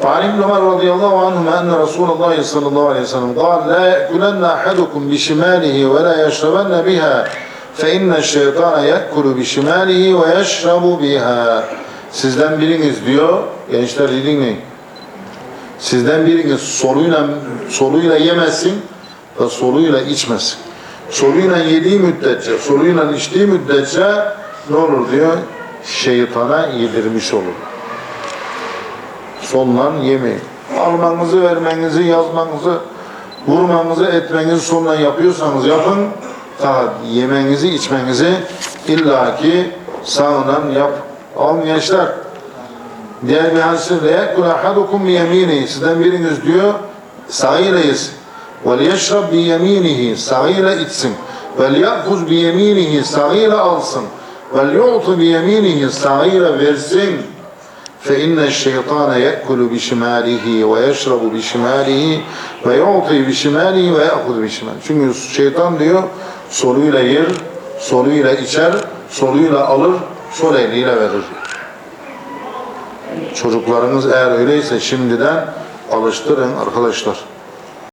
وعن ابن عمر رضي الله عنهما أن رسول الله صلى الله عليه وسلم قال لا يأكلن أحدكم بشماله ولا يشربن بها فإن الشيطان يأكل بشماله ويشرب بها Sizden biriniz diyor, gençler iyi dinleyin. Sizden biriniz soluyla, soluyla yemesin ve soluyla içmesin. Soluyla yediği müddetçe, soluyla içtiği müddetçe ne olur diyor? Şeytana yedirmiş olur. Sonla yemeyin. Almanızı, vermenizi, yazmanızı, vurmanızı, etmenizi sonla yapıyorsanız yapın. Fakat yemenizi, içmenizi illaki sağından yap. Alın gençler. Diğer bir hadisinde yekul ahadukum bi. Sizden biriniz diyor sağıyla yesin. Vel yeşrab bi yeminihi. Sağıyla içsin. Vel yakuz bi yeminihi. Sağıyla alsın. Vel yu'tu bi yeminihi. Sağıyla versin. فإن الشيطان يأكل بشماله ويشرب بشماله ويعطي بشماله ويأخذ بشماله. Çünkü şeytan diyor soluyla yer, soluyla içer, soluyla alır, sol eliyle verir. Çocuklarınız eğer öyleyse şimdiden alıştırın arkadaşlar.